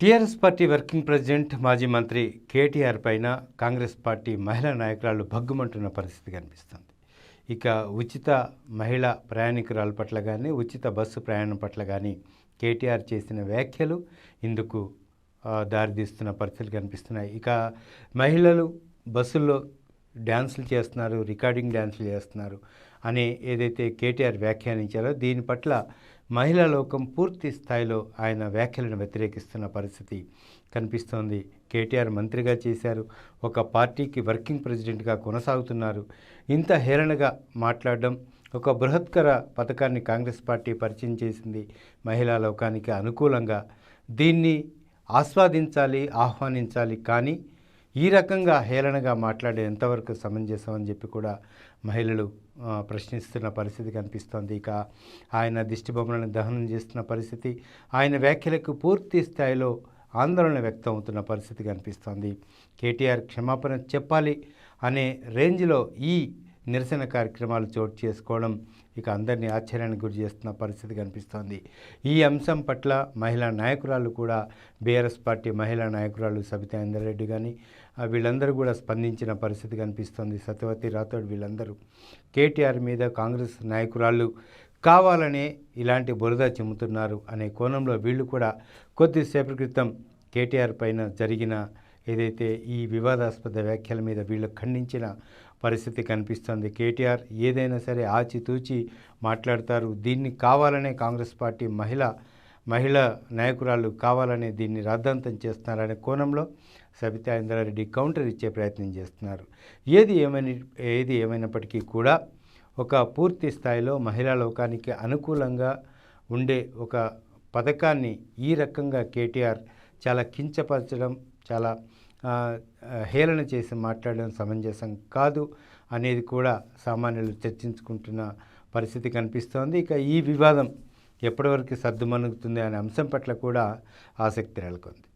TRS party working president మాజీ మంత్రి కేటీఆర్ పైన కాంగ్రెస్ పార్టీ మహిళా నాయకురాలు భగ్గుమంటున్న పరిస్థితి కనిపిస్తుంది. ఇక ఉచిత మహిళా ప్రయాణికురాల పట్ల కానీ ఉచిత బస్సు ప్రయాణం పట్ల కానీ కేటీఆర్ చేసిన వ్యాఖ్యలు ఇందుకు దారితీస్తున్న పరిస్థితులు కనిపిస్తున్నాయి. ఇక మహిళలు బస్సుల్లో డ్యాన్సులు చేస్తున్నారు రికార్డింగ్ డ్యాన్సులు చేస్తున్నారు అని ఏదైతే కేటీఆర్ వ్యాఖ్యానించారో దీని పట్ల మహిళా లోకం పూర్తి స్థాయిలో ఆయన వ్యాఖ్యలను వ్యతిరేకిస్తున్న పరిస్థితి కనిపిస్తోంది. కేటీఆర్ మంత్రిగా చేశారు. ఒక పార్టీకి వర్కింగ్ ప్రెసిడెంట్గా కొనసాగుతున్నారు. ఇంత హేళనగా మాట్లాడడం ఒక బృహత్కర పథకాన్ని కాంగ్రెస్ పార్టీ పరిచయం చేసింది. మహిళా లోకానికి అనుకూలంగా దీన్ని ఆస్వాదించాలి ఆహ్వానించాలి కానీ ఈ రకంగా హేళనగా మాట్లాడే ఎంతవరకు సమంజసం అని చెప్పి కూడా మహిళలు ప్రశ్నిస్తున్న పరిస్థితి కనిపిస్తోంది. ఇక ఆయన దిష్టిబొమ్మలను దహనం చేస్తున్న పరిస్థితి ఆయన వ్యాఖ్యలకు పూర్తి స్థాయిలో ఆందోళన వ్యక్తం అవుతున్న పరిస్థితి కనిపిస్తోంది. కేటీఆర్ క్షమాపణ చెప్పాలి అనే రేంజ్లో ఈ నిరసన కార్యక్రమాలు చోటు చేసుకోవడం ఇక అందరినీ ఆశ్చర్యానికి గురి చేస్తున్న పరిస్థితి కనిపిస్తోంది. ఈ అంశం పట్ల మహిళా నాయకురాలు కూడా బీఆర్ఎస్ పార్టీ మహిళా నాయకురాలు సబితా ఇందర్రెడ్డి కానీ వీళ్ళందరూ కూడా స్పందించిన పరిస్థితి కనిపిస్తోంది. సత్యవతి రాథోడ్ వీళ్ళందరూ. కేటీఆర్ మీద కాంగ్రెస్ నాయకురాళ్ళు కావాలనే ఇలాంటి బురద చిమ్ముతున్నారు అనే కోణంలో వీళ్ళు కూడా కొద్దిసేపటి క్రితం కేటీఆర్ పైన జరిగిన ఏదైతే ఈ వివాదాస్పద వ్యాఖ్యల మీద వీళ్ళు ఖండించిన పరిస్థితి కనిపిస్తోంది కేటీఆర్ ఏదైనా సరే ఆచితూచి మాట్లాడతారు దీన్ని కావాలనే కాంగ్రెస్ పార్టీ మహిళ మహిళా నాయకురాలు కావాలనే దీన్ని రాద్ధాంతం చేస్తున్నారనే కోణంలో సబితా ఇంద్రారెడ్డి కౌంటర్ ఇచ్చే ప్రయత్నం చేస్తున్నారు. ఏది ఏమైనా ఏది ఏమైనప్పటికీ కూడా ఒక పూర్తి స్థాయిలో మహిళా లోకానికి అనుకూలంగా ఉండే ఒక పథకాన్ని ఈ రకంగా కేటీఆర్ చాలా కించపరచడం చాలా హేళన చేసి మాట్లాడడం సమంజసం కాదు అనేది కూడా సామాన్యులు చర్చించుకుంటున్న పరిస్థితి కనిపిస్తోంది. ఇక ఈ వివాదం ఎప్పటివరకు సర్దుమణుగుతుంది అనే అంశం పట్ల కూడా ఆసక్తి నెలకొంది.